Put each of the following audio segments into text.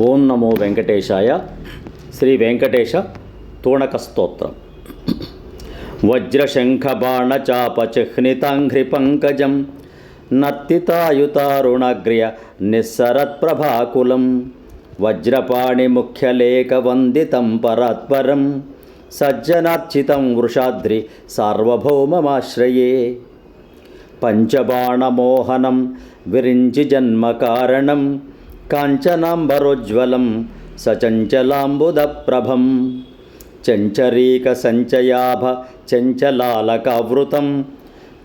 ఓం నమో వెంకటేశాయ శ్రీ వెంకటేశ తూణక స్తోత్రం. వజ్రశంఖబాణచాపచిహ్నితాంఘ్రి పంకజం నర్తితాయుతారుణగ్ర్య నిస్సరత్ప్రభాకులం వజ్రపాణిముఖ్యలేఖవందితం పరాత్పరం సజ్జనార్చితం వృషాద్రి సార్వభౌమమాశ్రయే. పంచబాణమోహనం విరించి జన్మకారణం కాంచనాంబరోజ్వలం సచంచలాంబుదప్రభం. చంచరీక సంచయాభ చంచలాలకావృతం.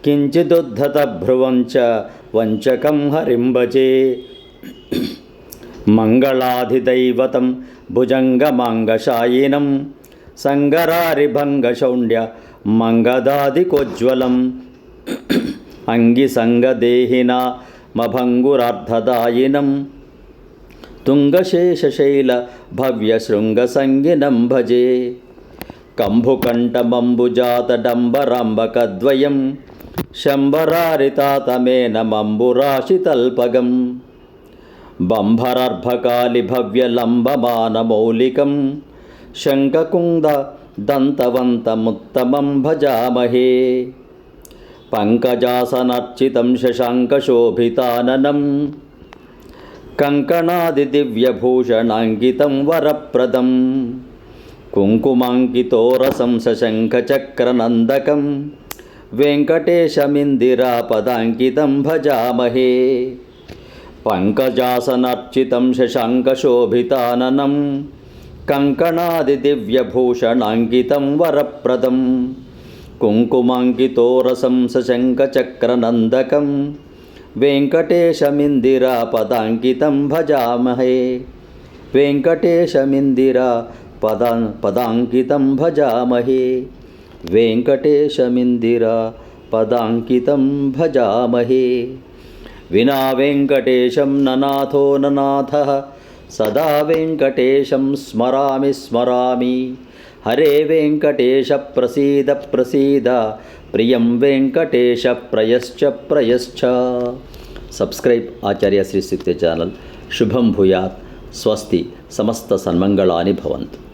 కించిదుద్ధత భ్రువం చ వంచకం హరింబజే మంగళాధిదైవతం భుజంగమాంగశాయినం. సంగరారిభంగశౌండ్య మంగదాదికోజ్వలం. అంగిసంగదేహినా మభంగురార్ధదాయినం తుంగశేషశైల భవ్యశృంగసంగినం భజే కంభుకంఠమంబుజాతడంబరాంబకద్వయం శంబరారితాతమేనమంబురాశితల్పగం బంభరర్భకాలిభవ్యలంబమానమౌలికం శంఖకుంద దంతవంతముత్తమం భజామహే పంకజాసనర్చితం శశాంకశోభితాననం కంకణాదిదివ్యభూషణాంకితం వరప్రదం. కుంకుమాంకితోరసం సశంఖచక్రనందకం వెంకటేశమిందిరాపదాంకితం భజామహే. పంకజాసనర్చితం శశాంకశోభితాననం. కంకణాదిదివ్యభూషణాంకితం వరప్రదం. కుంకుమాంకితోరసం సశంఖచక్రనందకం वेङ्कटेशमिन्दिरापदाङ्कितं भजामहे। वेङ्कटेशमिन्दिरा पदां पदाङ्कितं भजामहे। वेङ्कटेशमिन्दिरा पदाङ्कितं भजामहे। विना वेङ्कटेशं ननाथो ननाथः, सदा वेङ्कटेशं स्मरामि स्मरामि। హరే వెంకటేశ ప్రసీద ప్రసీద ప్రియం వెంకటేశ ప్రయశ్చ ప్రయశ్చ. సబ్స్క్రైబ్ ఆచార్య శ్రీ సిక్తి ఛానల్. శుభం భూయాత్. స్వస్తి. సమస్త సన్మంగళాని భవంతు.